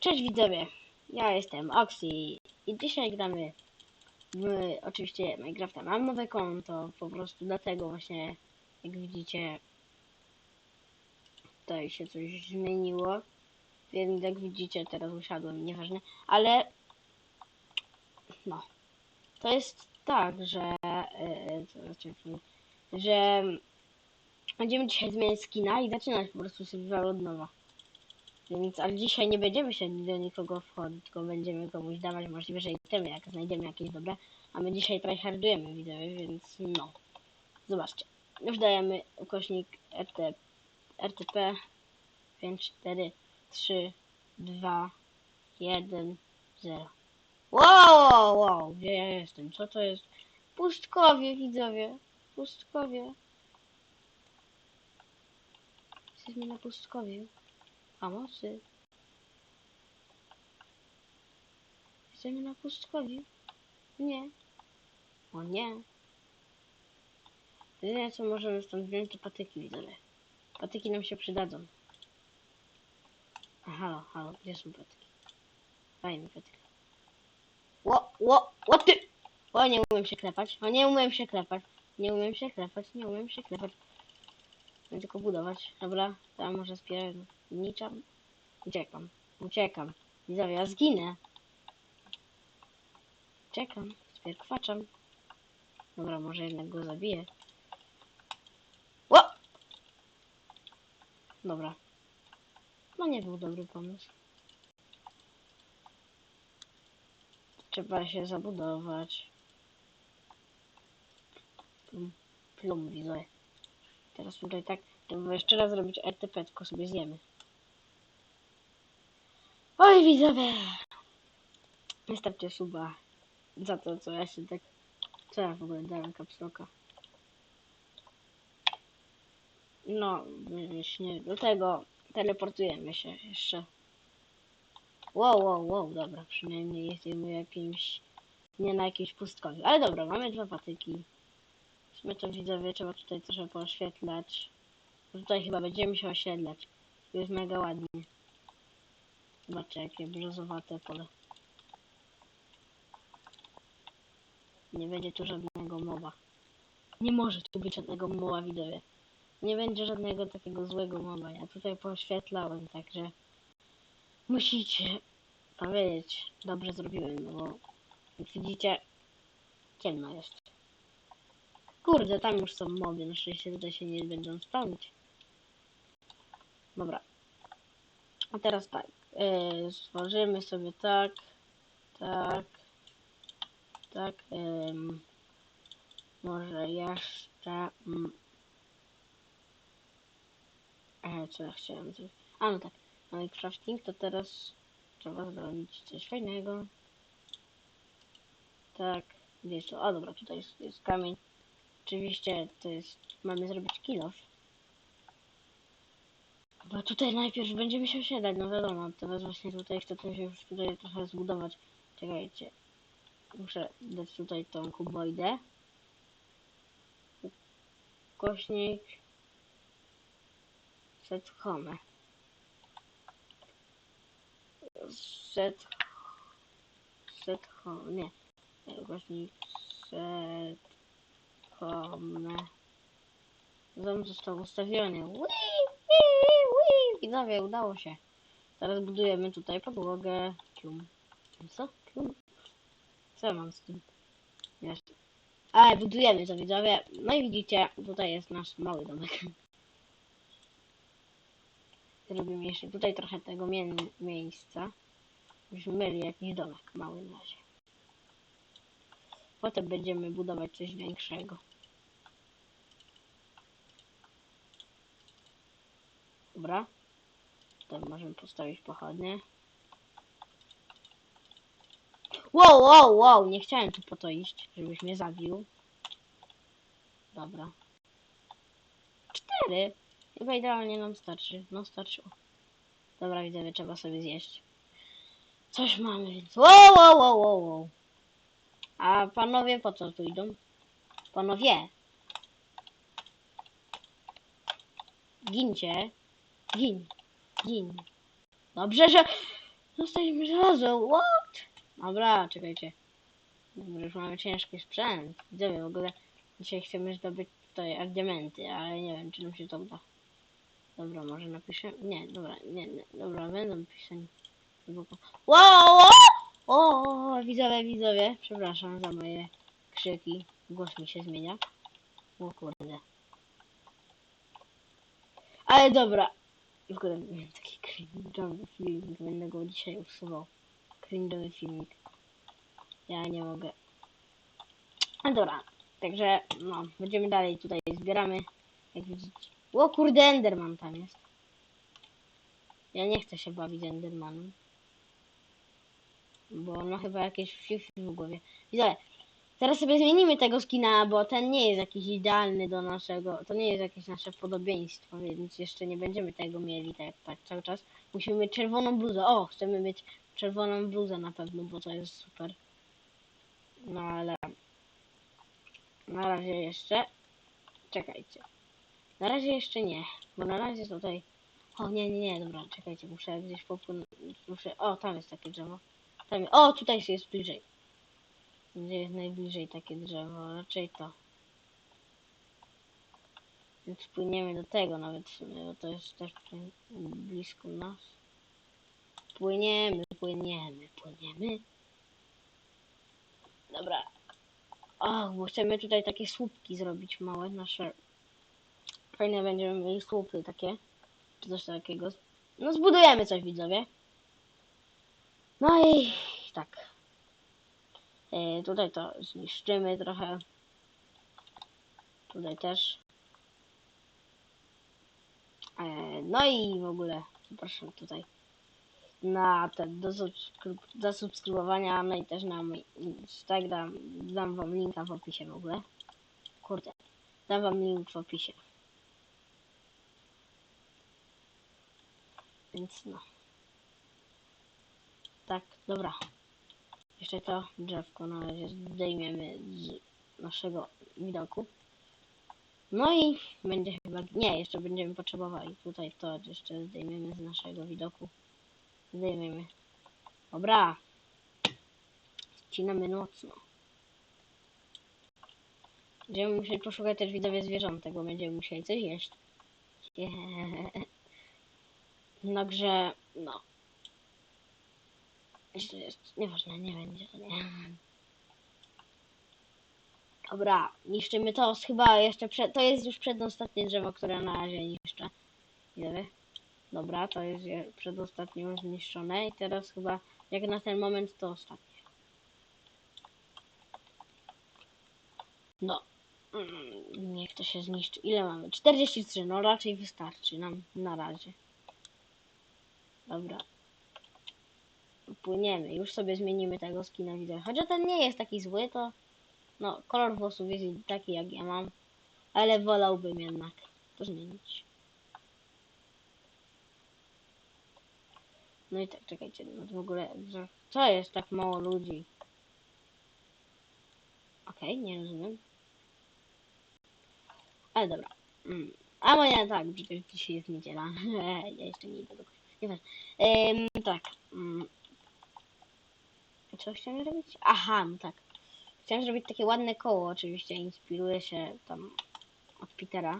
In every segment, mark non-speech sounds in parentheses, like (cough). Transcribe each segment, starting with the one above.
Cześć widzowie, ja jestem Oxy i dzisiaj gramy w oczywiście Minecrafta. Mam nowe konto, po prostu dlatego właśnie, jak widzicie, tutaj się coś zmieniło, więc jak widzicie teraz usiadłem, nieważne, ale no, to jest tak, że, e, że będziemy dzisiaj zmieniać skina i zaczynać po prostu survival od nowa. Więc, ale dzisiaj nie będziemy się do nikogo wchodzić, tylko będziemy komuś dawać możliwe, że itemy, jak znajdziemy jakieś dobre. A my dzisiaj tryhardujemy widzowie, więc no. Zobaczcie. Już dajemy ukośnik RT, RTP 5, 4, 3, 2, 1, 0. Wow, wow, wow, gdzie ja jestem? Co to jest? Pustkowie widzowie. Pustkowie. Jesteśmy na pustkowie. Pomocy. Jesteśmy na pustkowiu. Nie. O nie. Jedyne co możemy stąd wziąć to patyki widzowie. Patyki nam się przydadzą. A halo, halo, gdzie są patyki? Daj mi patyki. Ło, ło, ło ty! O, nie umiem się klepać. O, nie umiem się klepać. Nie umiem się klepać, nie umiem się klepać. Chcę tylko budować. Dobra, tam może spierniczam. Uciekam, uciekam. Widzowie, ja zginę. Uciekam, spierkwaczam. Dobra, może jednak go zabiję. O! Dobra. No nie był dobry pomysł. Trzeba się zabudować. Plum, plum. Teraz tutaj tak, to jeszcze raz zrobić RTP, tylko sobie zjemy. Oj widzowie! Wystawcie suba za to, co ja się tak... Co ja w ogóle dałem kapsloka? No, właśnie do tego teleportujemy się jeszcze. Wow, wow, wow, dobra, przynajmniej jesteśmy jakimś... Nie na jakimś pustkowiu. Ale dobra, mamy dwa patyki. W sumie to widzowie trzeba tutaj trochę pooświetlać. Tutaj chyba będziemy się osiedlać. Jest mega ładnie. Zobaczcie jakie bruzowate pole. Nie będzie tu żadnego mowa. Nie może tu być żadnego mowa widzowie. Nie będzie żadnego takiego złego mowa. Ja tutaj poświetlałem, także musicie powiedzieć, dobrze zrobiłem, bo jak widzicie, ciemno jest. Kurde, tam już są moby, na szczęście tutaj się nie będą spełnić. Dobra. A teraz tak. Yy, stworzymy sobie tak, tak, tak. może jeszcze. E, co ja chciałem zrobić? A no tak. No i crafting to teraz trzeba zrobić coś fajnego. Tak. Gdzie jest to? A dobra, tutaj jest, jest kamień. Oczywiście to jest. Mamy zrobić kilof. Bo tutaj najpierw będziemy się osiedlać, no wiadomo, teraz właśnie tutaj chcę się już tutaj trochę zbudować. Czekajcie. Muszę dać tutaj tą kuboidę. Kośnik. Set home. Set. Set home. Nie. Kośnik. Set home. Dom został ustawiony. Widzowie, udało się. Teraz budujemy tutaj podłogę. Co? Co ja mam z tym? Jeszcze. Ale budujemy to widzowie. No i widzicie, tutaj jest nasz mały domek. Zrobimy jeszcze tutaj trochę tego mie miejsca. Byśmy mieli jakiś domek mały na razie. Potem będziemy budować coś większego. Dobra. Tutaj możemy postawić pochodnie. Wow, wow, wow, nie chciałem tu po to iść, żebyś mnie zabił. Dobra. Cztery. Chyba idealnie nam starczy. No starczyło. Dobra, widzowie, trzeba sobie zjeść. Coś mamy, więc... Wow, wow, wow, wow, wow. A panowie po co tu idą? Panowie. Gincie. Gin. Gin. Dobrze, że... Dostaliśmy żelazo, what? Dobra, czekajcie. Dobra, Już mamy ciężki sprzęt. Widzowie, w ogóle dzisiaj chcemy zdobyć tutaj diamenty, ale nie wiem, czy nam się to uda. Dobra, może napiszę. Nie, dobra, nie, nie dobra, będą pisani. Wow! wow! O, widzowie, widzowie, przepraszam za moje krzyki. Głos mi się zmienia. O kurde. Ale dobra. W ogóle miałem taki cringe'owy filmik, będę go dzisiaj usuwał. Cringe'owy filmik. Ja nie mogę. A dobra, także no, będziemy dalej tutaj zbieramy. Jak widzicie. O kurde, Enderman tam jest. Ja nie chcę się bawić Endermanem. Bo ma chyba jakieś fifi w głowie. Widzowie, teraz sobie zmienimy tego skina, bo ten nie jest jakiś idealny do naszego, to nie jest jakieś nasze podobieństwo, więc jeszcze nie będziemy tego mieli tak, tak cały czas. Musimy mieć czerwoną bluzę. O, chcemy mieć czerwoną bluzę na pewno, bo to jest super. No ale na razie jeszcze. Czekajcie. Na razie jeszcze nie, bo na razie tutaj. O nie, nie, nie, dobra, czekajcie, muszę gdzieś popłynąć. Muszę. O, tam jest takie drzewo. Tam, o, tutaj jest bliżej. Gdzie jest najbliżej takie drzewo? Raczej to. Więc płyniemy do tego nawet w sumie, bo to jest też tutaj blisko nas. Płyniemy, płyniemy, płyniemy. Dobra. O, bo chcemy tutaj takie słupki zrobić małe, nasze. Fajne będziemy mieli słupy takie. Czy coś takiego. No zbudujemy coś widzowie. No i tak. E, tutaj to zniszczymy trochę. Tutaj też. E, no i w ogóle zapraszam tutaj na ten do, subskryb do subskrybowania, no i też na mój Instagram. Dam wam linka w opisie w ogóle. Kurde. Dam wam link w opisie. Więc no. Tak, dobra. Jeszcze to drzewko na razie zdejmiemy z naszego widoku. No i będzie chyba... Nie, jeszcze będziemy potrzebowali. Tutaj to jeszcze zdejmiemy z naszego widoku. Zdejmiemy. Dobra. Ścinamy mocno. Będziemy musieli poszukać też widzowie zwierzątek, bo będziemy musieli coś jeść. (laughs) Także, no. Jeśli jest, nieważne, nie będzie nie. Dobra, niszczymy to, chyba jeszcze przed, to jest już przedostatnie drzewo, które na razie niszczę. Wiemy? Dobra, to jest je- przedostatnie już zniszczone i teraz chyba, jak na ten moment, to ostatnie. No, mm, niech to się zniszczy. Ile mamy? 43, no raczej wystarczy nam na razie. Dobra. Płyniemy. Już sobie zmienimy tego skina widzę. Chociaż ten nie jest taki zły, to no, kolor włosów jest taki jak ja mam. Ale wolałbym jednak to zmienić. No i tak, czekajcie, no w ogóle, co jest tak mało ludzi? Okej, nie rozumiem. Ale dobra. Mm. A moja tak, przecież dzisiaj jest niedziela. (laughs) ja jeszcze nie idę do końca. Nieważne. Ym, tak. Mm. Co chciałem zrobić? Aha, no tak. Chciałem zrobić takie ładne koło, oczywiście inspiruję się tam od Petera.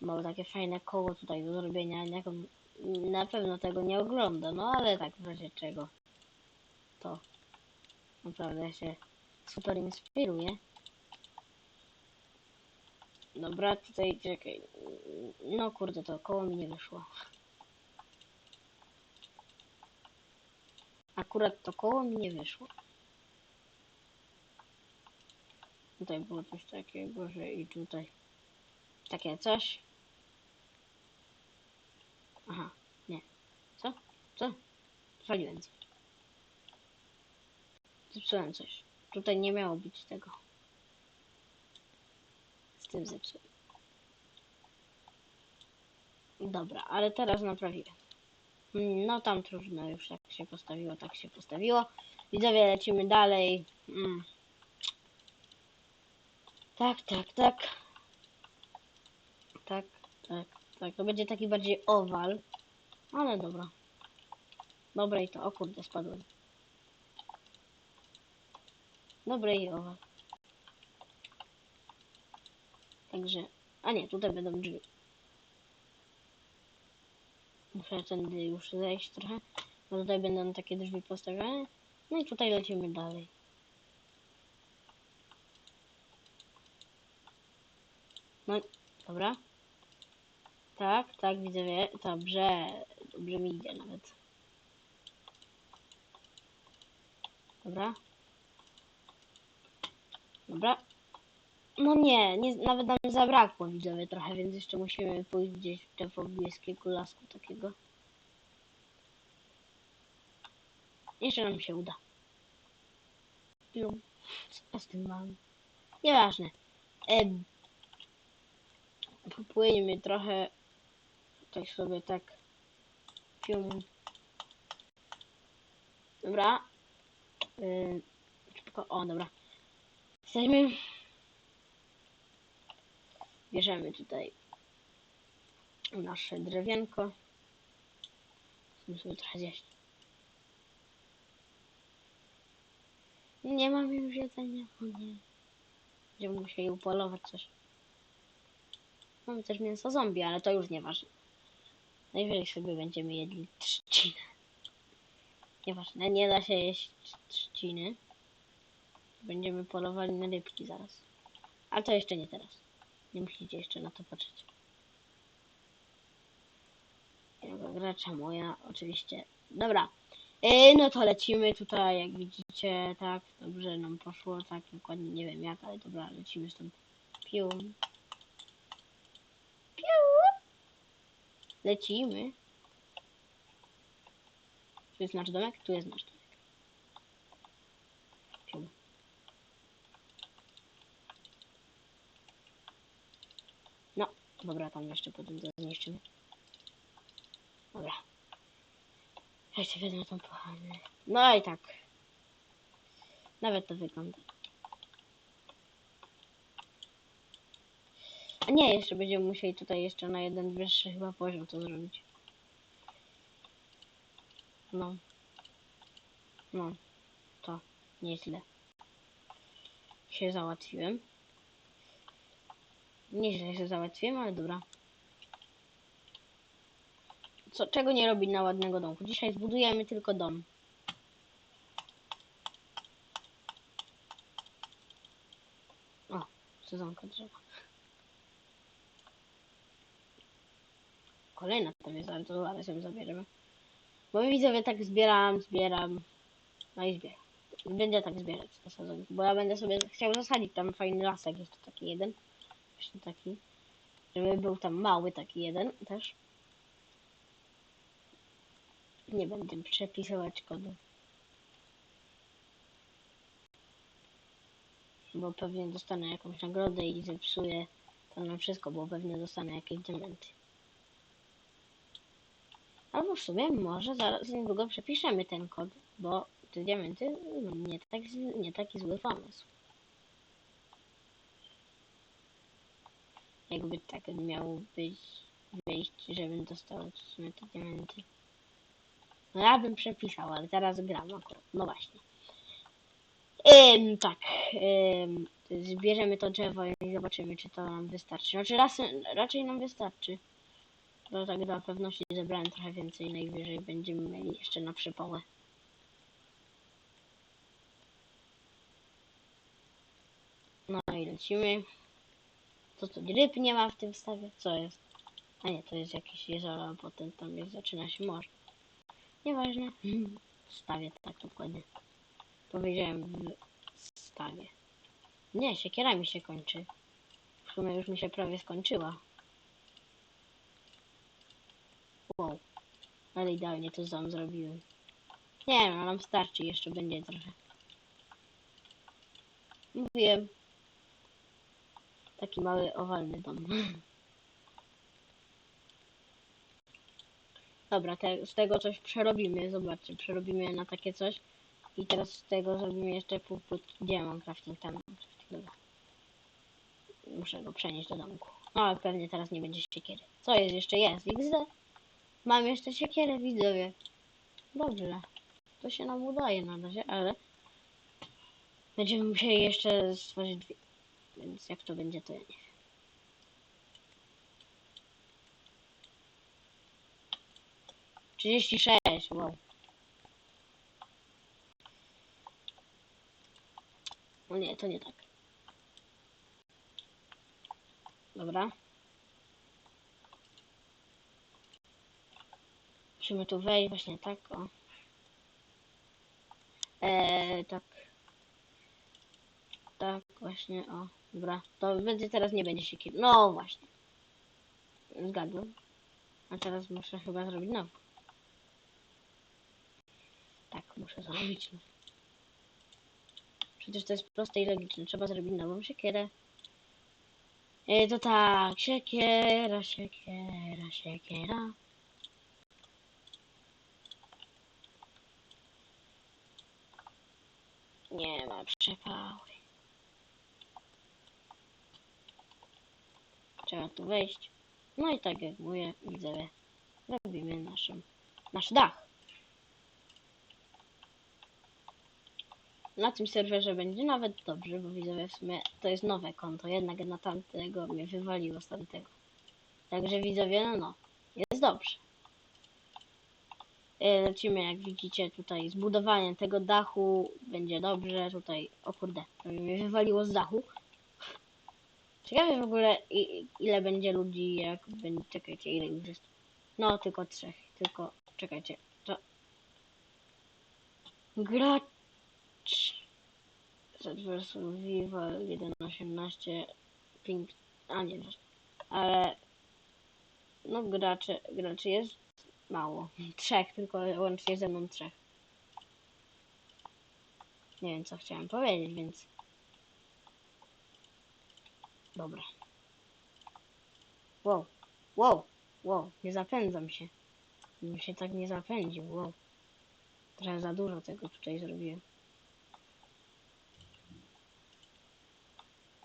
Mam takie fajne koło tutaj do zrobienia. Jak on na pewno tego nie ogląda, no ale tak w razie czego. To naprawdę się super inspiruje. Dobra, tutaj czekaj. No kurde, to koło mi nie wyszło. Akurat to koło mi nie wyszło. Tutaj było coś takiego, że i tutaj takie coś. Aha, nie. Co? Co? Zwaliłem coś. Zepsułem coś. Tutaj nie miało być tego. Z tym zepsułem. Dobra, ale teraz naprawiłem. No tam trudno, już tak się postawiło, tak się postawiło. Widzowie, lecimy dalej. Mm. Tak, tak, tak. Tak, tak, tak. To będzie taki bardziej owal. Ale dobra. Dobra i to, o kurde, spadłem. Dobra i owa. Także, a nie, tutaj będą drzwi. Muszę tędy już zejść trochę, bo tutaj będą takie drzwi postawione. No i tutaj lecimy dalej. No, dobra. Tak, tak, widzę, wie. Dobrze, dobrze mi idzie nawet. Dobra. Dobra. No nie, nie, nawet nam zabrakło widzowie trochę, więc jeszcze musimy pójść gdzieś w te pobliskiego lasku takiego. Jeszcze nam się uda. Pium. Co z tym mam? Nieważne. Em, popłyniemy trochę. Tak sobie tak. Pium. Dobra. Szybko. O, dobra. Jesteśmy. Bierzemy tutaj nasze drewienko. Musimy trochę zjeść. Nie mam już jedzenia. O nie. Będziemy musieli upolować coś. Mamy też mięso zombie, ale to już nieważne. Najwyżej sobie będziemy jedli trzcinę. Nieważne, nie da się jeść trzciny. Będziemy polowali na rybki zaraz. Ale to jeszcze nie teraz. Nie musicie jeszcze na to patrzeć. Jego gracza moja, oczywiście. Dobra. Yy, no to lecimy tutaj, jak widzicie, tak, dobrze nam poszło, tak, dokładnie nie wiem jak, ale dobra, lecimy stąd. Piu. Piu. Lecimy. Tu jest nasz domek? Tu jest nasz domek. Piu. No, dobra, tam jeszcze potem zniszczymy. Dobra. Ja się wezmę tą pochałę. No i tak. Nawet to wygląda. A nie, jeszcze będziemy musieli tutaj jeszcze na jeden wyższy chyba poziom to zrobić. No. No. To nieźle. Się załatwiłem. Nieźle się załatwiłem, ale dobra. Co, czego nie robić na ładnego domku? Dzisiaj zbudujemy tylko dom. O, sezonka drzewa. Kolejna tam jest, ale to zaraz ją zabierzemy. Bo widzowie tak zbieram, zbieram. No i zbieram. Będę tak zbierać te sezonki, bo ja będę sobie chciał zasadzić tam fajny lasek, jest to taki jeden. Właśnie taki. Żeby był tam mały taki jeden też. Nie będę przepisywać kodu. Bo pewnie dostanę jakąś nagrodę i zepsuję to na wszystko, bo pewnie dostanę jakieś diamenty. Albo w sumie może zaraz niedługo przepiszemy ten kod, bo te diamenty no, nie, tak, nie taki zły pomysł. Jakby tak miało być wyjść, żebym dostał te diamenty. No ja bym przepisał, ale teraz gram akurat. No właśnie. Ym, tak. Ym, zbierzemy to drzewo i zobaczymy, czy to nam wystarczy. Znaczy raz, raczej nam wystarczy. Bo tak dla pewności zebrałem trochę więcej. Najwyżej będziemy mieli jeszcze na przypałę. No i lecimy. To? Ryb nie ma w tym stawie? Co jest? A nie, to jest jakieś jezioro, a potem tam jest, zaczyna się morze. Nieważne. W stawie, tak dokładnie. Powiedziałem w stawie. Nie, siekiera mi się kończy. W sumie już mi się prawie skończyła. Wow. Ale idealnie to sam zrobiłem. Nie no, nam starczy, jeszcze będzie trochę. Mówiłem. Taki mały, owalny dom. (laughs) Dobra, te, z tego coś przerobimy, zobaczcie, przerobimy na takie coś. I teraz z tego zrobimy jeszcze pół. Gdzie mam crafting? Tam crafting, dobra. Muszę go przenieść do domku. No, ale pewnie teraz nie będzie siekiery. Co jest? Jeszcze jest, XD. Mam jeszcze siekierę, widzowie. Dobrze. To się nam udaje na razie, ale będziemy musieli jeszcze stworzyć dwie. Więc jak to będzie, to ja nie wiem. Trzydzieści sześć, wow. O nie, to nie tak. Dobra. Musimy tu wejść właśnie tak, o. Eee, tak. Tak, właśnie, o. Dobra, to będzie teraz nie będzie się kill. No właśnie. Zgadłem. A teraz muszę chyba zrobić nowy. Tak, muszę zrobić nowy. Przecież to jest proste i logiczne. Trzeba zrobić nową siekierę. E, to tak, siekiera, siekiera, siekiera. Nie ma przepały. Trzeba tu wejść. No i tak jak mówię, widzowie, robimy naszą, nasz dach. Na tym serwerze będzie nawet dobrze, bo widzowie w sumie to jest nowe konto, jednak na tamtego mnie wywaliło z tamtego. Także widzowie, no no, jest dobrze. E, Lecimy, jak widzicie, tutaj zbudowanie tego dachu będzie dobrze. Tutaj, o kurde, mnie wywaliło z dachu. Ciekawe w ogóle ile będzie ludzi, jak będzie, czekajcie, ile już jest. No, tylko trzech, tylko, czekajcie, to... Gracz... Serwer Survival 1.18 ping... A nie, ale... No, graczy, graczy jest mało. (laughs) Trzech, tylko łącznie ze mną trzech. Nie wiem, co chciałem powiedzieć, więc... Dobra. Wow, wow, wow, nie zapędzam się. Bym się tak nie zapędził, wow. Trochę za dużo tego tutaj zrobiłem.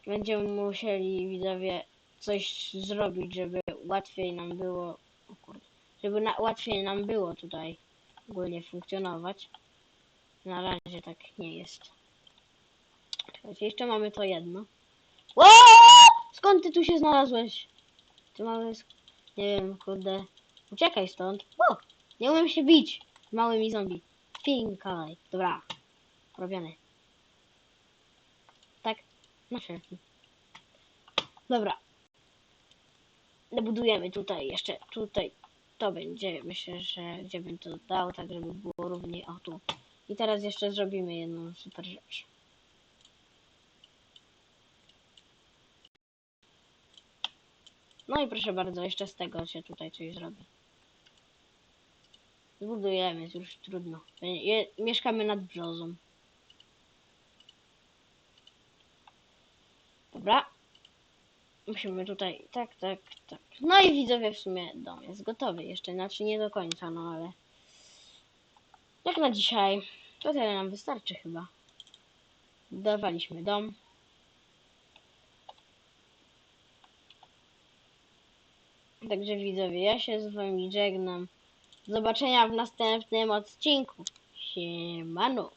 Będziemy musieli, widzowie, coś zrobić, żeby łatwiej nam było... Żeby na, łatwiej nam było tutaj ogólnie funkcjonować. Na razie tak nie jest. Czekajcie, jeszcze mamy to jedno. Ło! Skąd ty tu się znalazłeś? Ty mały... sk- Nie wiem, kurde. Uciekaj stąd. O! Nie umiem się bić z małymi zombie. Finkaj. Dobra. Robiony. Na wszelki. Dobra. Dobudujemy tutaj jeszcze, tutaj to będzie, myślę, że gdzie bym to dał, tak żeby było równiej, o tu. I teraz jeszcze zrobimy jedną super rzecz. No i proszę bardzo, jeszcze z tego się tutaj coś zrobi. Zbudujemy, już trudno. Mieszkamy nad brzozą. Dobra. Musimy tutaj, tak, tak, tak. No i widzowie w sumie dom jest gotowy. Jeszcze znaczy nie do końca, no ale jak na dzisiaj to tyle nam wystarczy chyba. Dawaliśmy dom. Także widzowie, ja się z wami żegnam. Do zobaczenia w następnym odcinku. Siemano.